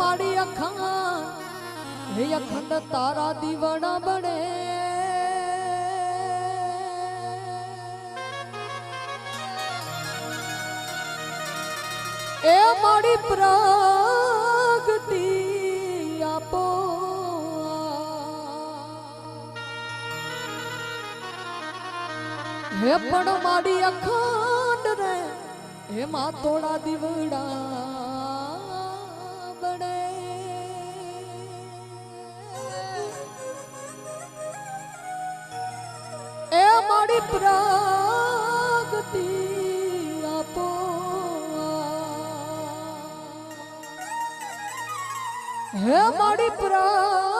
માડી અખંડ હે અખંડ તારા દીવાના બને એ મારી પ્રગતિ આપો. હે પણ મારી અખંડ રે, હે મા તોડા દીવડા. મારી પ્રગતિ આપો હે મારી પ્રગતિ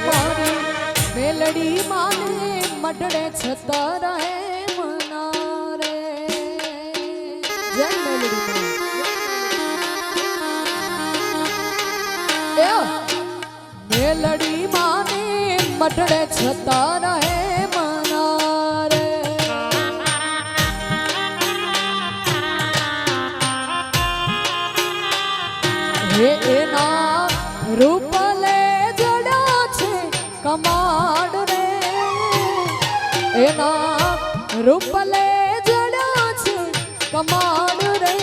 મારી મેલડી માને મઢડે છતા રહે મના રે જય મેલડી મેલડી માને મઢડે છતા રહે એના રૂપ લે જડ્યા છે, કમાલ રે.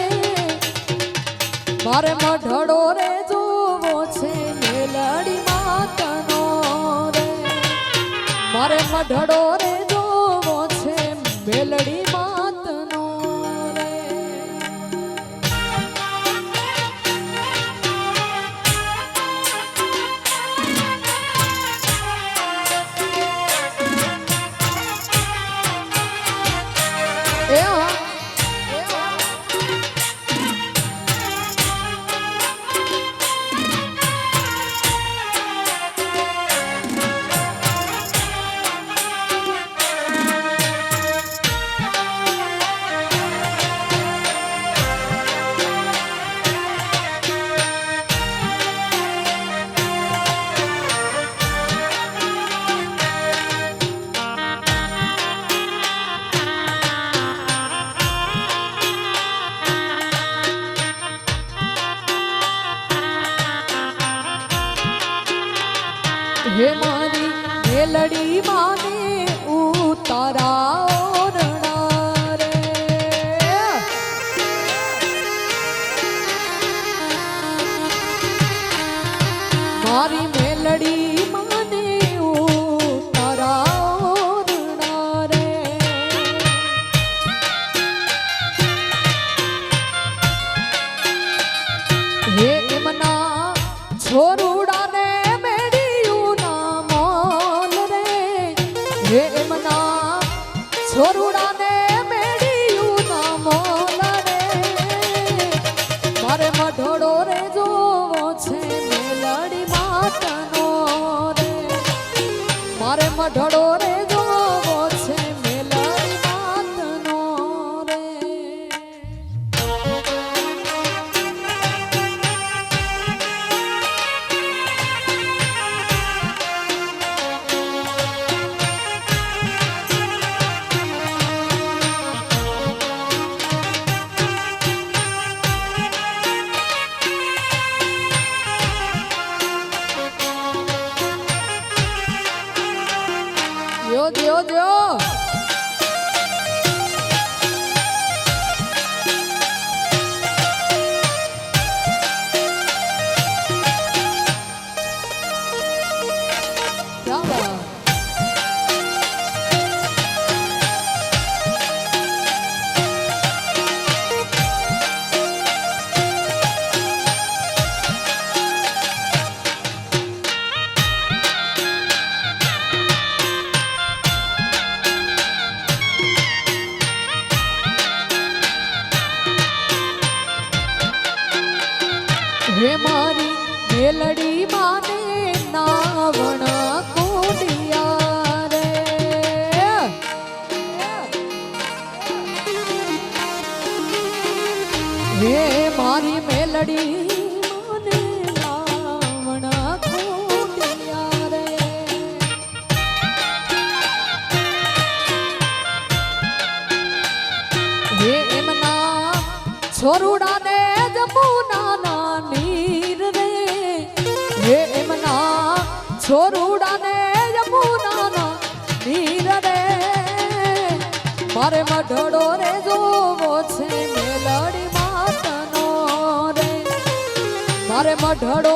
મારે મઢડો રે જોવો છે, મેલડી માતનો રે. મારે મઢડો એ હે મારી મેલડી માને ઉતારા. છોરુડાને જમુનાના નીર રે. હે એમના છોરુડાને જમુનાના નીર રે. મારે મઢડો રે જોવો છે મેલડી માતનો રે. મારે મઢડો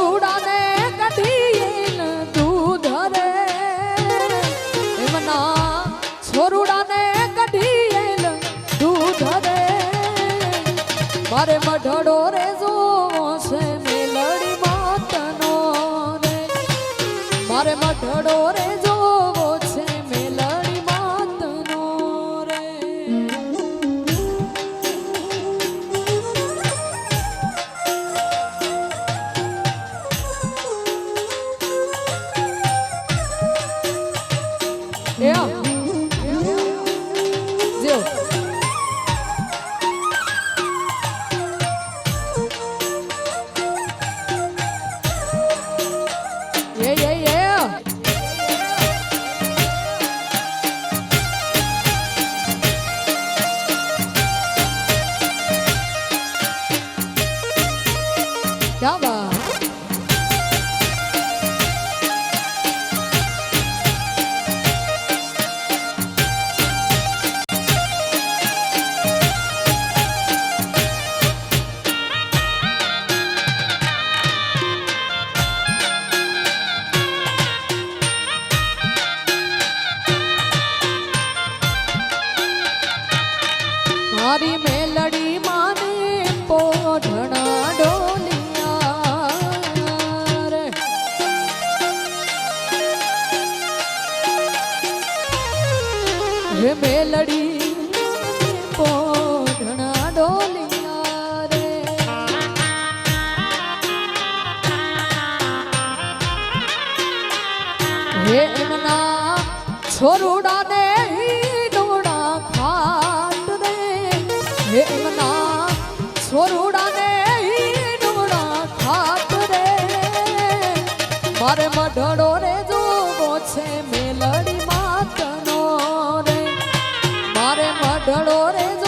Come on. હે મેલડી પોઢણા ડોલિયા રે. હે એમના છોરું colores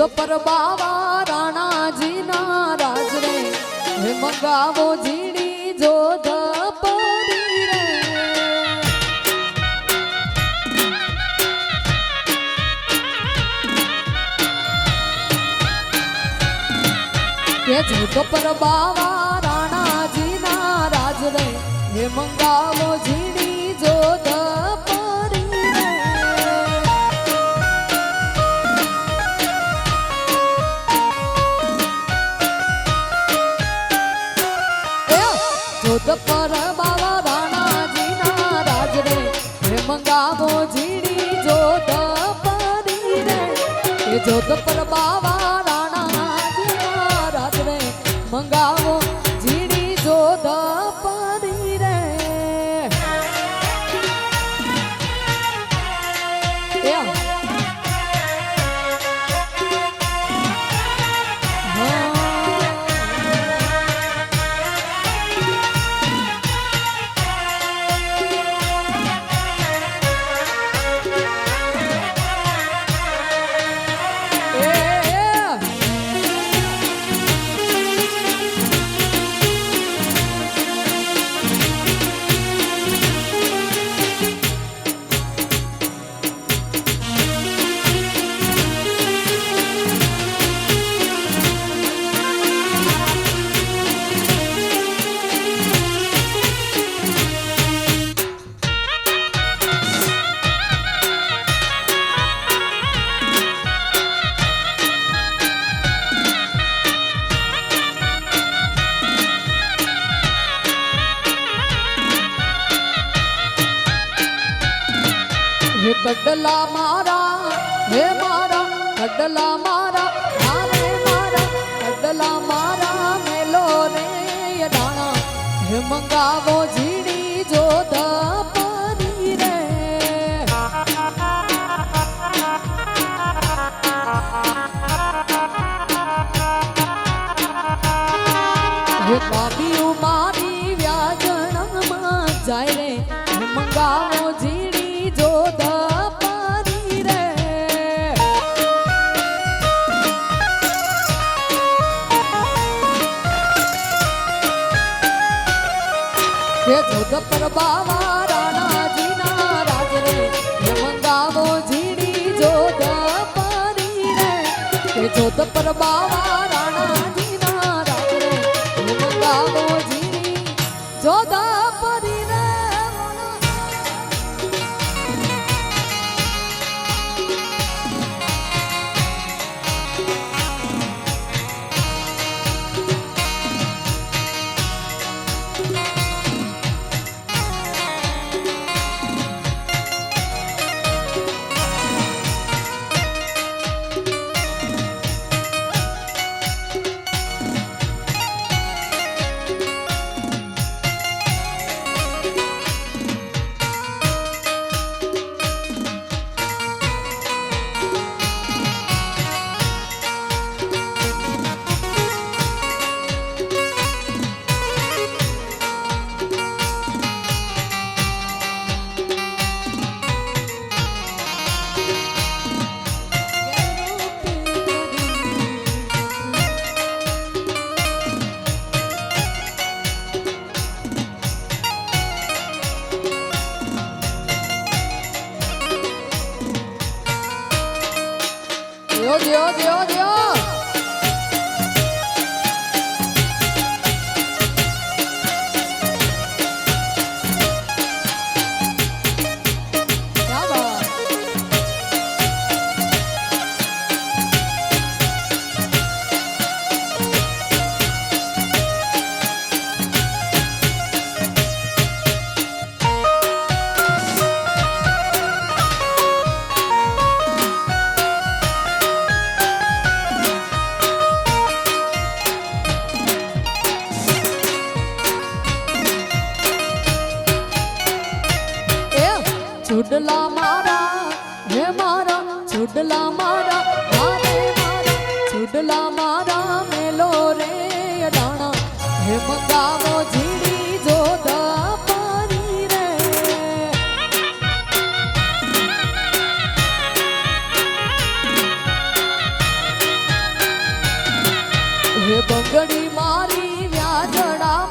ગપર બાવા રાણાજીના રાજ રે. હે મંગાવો જીણી જો ધપરી રે. કે જો રાજ રે. હે મંગાવો જીણી જો જોધપુર બાવા My mangado પર બાવા જો જો જો ચુડલા મારા મારે મારા છોડલા મારા મેલો રે અડાણા હે મંગાવો જીડી જોતા પારી રે હે બંગડી મારી વ્યાજડામાં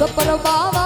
મંગાવો ઝીણી